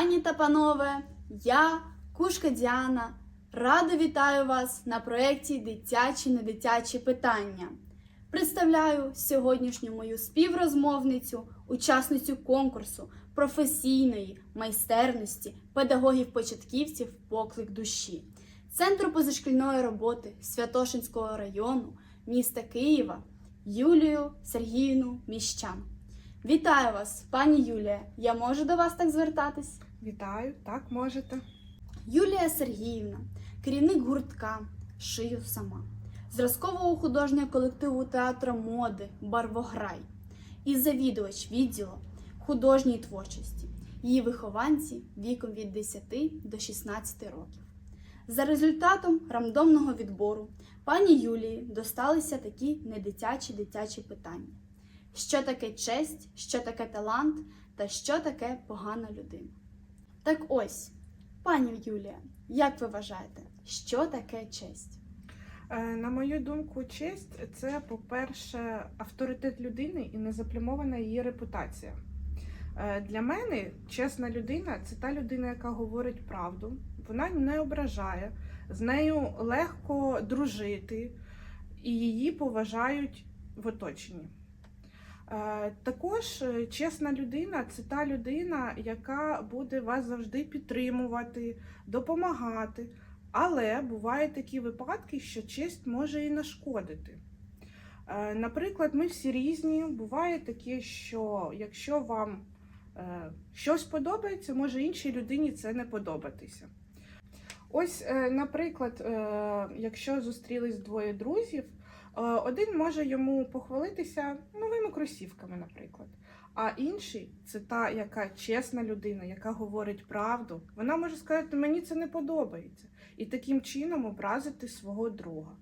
Пані та панове, я, Кушка Діана, радо вітаю вас на проєкті Дитячі недитячі питання. Представляю сьогоднішню мою співрозмовницю, учасницю конкурсу професійної майстерності педагогів-початківців Поклик душі, Центру позашкільної роботи Святошинського району міста Києва Юлію Сергіївну Міщан. Вітаю вас, пані Юлія. Я можу до вас так звертатись? Вітаю, так можете. Юлія Сергіївна, керівник гуртка Шию сама, зразкового художнього колективу театру моди Барвограй і завідувач відділу художньої творчості. Її вихованці віком від 10 до 16 років. За результатом рандомного відбору пані Юлії досталися такі недитячі дитячі питання: що таке честь, що таке талант та що таке погана людина. Так ось, пані Юлія, як ви вважаєте, що таке честь? Е, На мою думку, честь це, по-перше, авторитет людини і незаплямована її репутація. Е, Для мене чесна людина це та людина, яка говорить правду, вона не ображає, з нею легко дружити, і її поважають в оточенні. Е, Також е, чесна людина це та людина, яка буде вас завжди підтримувати, допомагати. Але бувають такі випадки, що честь може і нашкодити. Е, Наприклад, ми всі різні. Буває таке, що якщо вам щось подобається, може іншій людині це не подобатися. Ось, наприклад, якщо зустрілись двоє друзів, один може йому похвалитися новими кросівками, наприклад. А інший це та, яка чесна людина, яка говорить правду. Вона може сказати, мені це не подобається, і таким чином образити свого друга.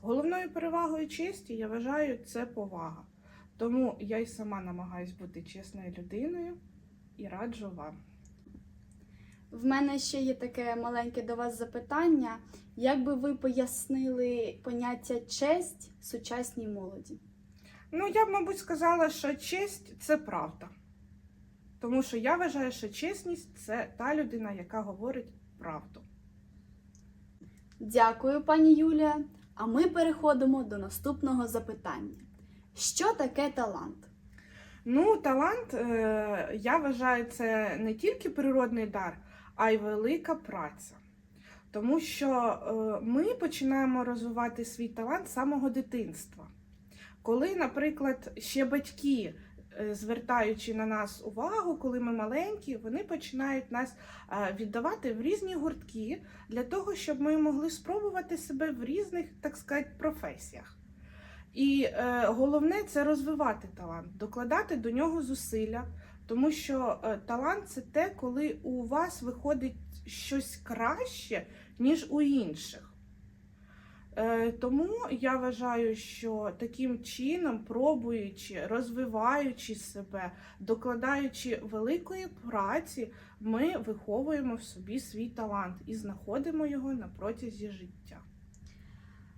Головною перевагою честі я вважаю це повага. Тому я й сама намагаюсь бути чесною людиною і раджу вам. В мене ще є таке маленьке до вас запитання. Як би ви пояснили поняття честь сучасній молоді? Ну, я б, мабуть, сказала, що честь це правда. Тому що я вважаю, що чесність це та людина, яка говорить правду. Дякую, пані Юлія. А ми переходимо до наступного запитання: що таке талант? Ну, талант, е, я вважаю, це не тільки природний дар, а й велика праця. Тому що е, ми починаємо розвивати свій талант з самого дитинства. Коли, наприклад, ще батьки, е, звертаючи на нас увагу, коли ми маленькі, вони починають нас е, віддавати в різні гуртки для того, щоб ми могли спробувати себе в різних, так сказати, професіях. І головне це розвивати талант, докладати до нього зусилля, тому що е, талант це те, коли у вас виходить щось краще, ніж у інших. Е, тому я вважаю, що таким чином, пробуючи, розвиваючи себе, докладаючи великої праці, ми виховуємо в собі свій талант і знаходимо його на протязі життя.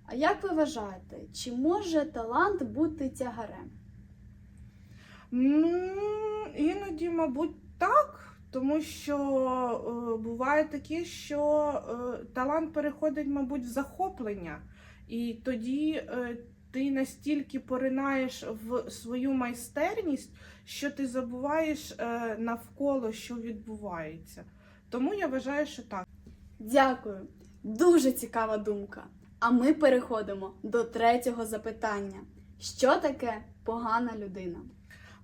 А як ви вважаєте, чи може талант бути тягарем? Ну, іноді, мабуть, так, тому що е, буває таке, що е, талант переходить, мабуть, в захоплення, і тоді е, ти настільки поринаєш в свою майстерність, що ти забуваєш е, навколо, що відбувається. Тому я вважаю, що так. Дякую. Дуже цікава думка. А ми переходимо до третього запитання: що таке погана людина?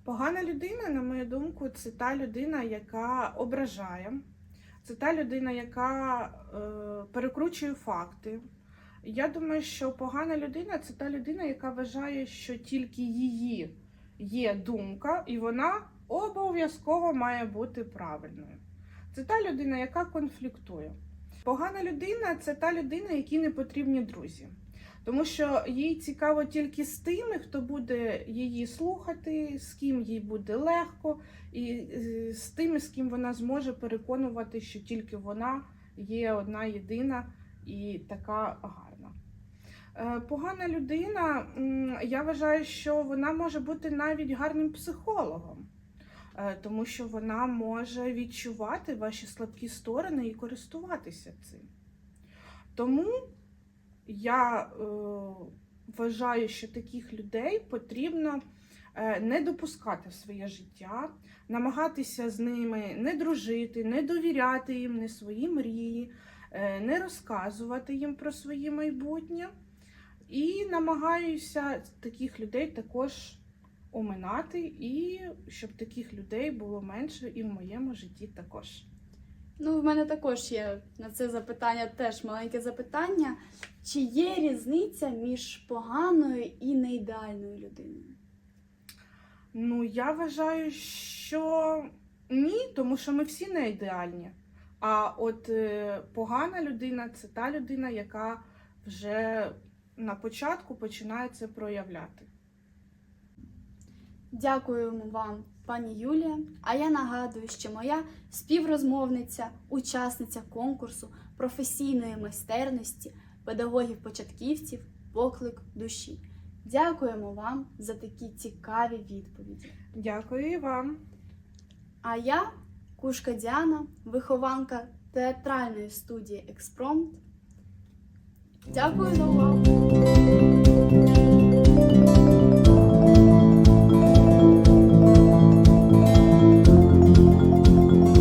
Погана людина, на мою думку, це та людина, яка ображає, це та людина, яка е, перекручує факти. Я думаю, що погана людина це та людина, яка вважає, що тільки її є думка, і вона обов'язково має бути правильною. Це та людина, яка конфліктує. Погана людина це та людина, якій не потрібні друзі. Тому що їй цікаво тільки з тими, хто буде її слухати, з ким їй буде легко, і е, з тими, з ким вона зможе переконувати, що тільки вона є одна єдина і така гарна. Е, Погана людина, я вважаю, що вона може бути навіть гарним психологом. е, тому що вона може відчувати ваші слабкі сторони і користуватися цим. Тому я е, вважаю, що таких людей потрібно е, не допускати в своє життя, намагатися з ними не дружити, не довіряти їм, не свої мрії, е, не розказувати їм про своє майбутнє. І намагаюся таких людей також оминати, і щоб таких людей було менше і в моєму житті також. Ну, в мене також є на це запитання теж маленьке запитання. Чи є різниця між поганою і неідеальною людиною? Ну, я вважаю, що ні, тому що ми всі не ідеальні. А от е, погана людина це та людина, яка вже на початку починає це проявляти. Дякуємо вам, пані Юлія. А я нагадую, що моя співрозмовниця, учасниця конкурсу професійної майстерності педагогів-початківців Поклик душі. Дякуємо вам за такі цікаві відповіді. Дякую і вам. А я, Кушка Діана, вихованка театральної студії Експромт. Дякую за увагу!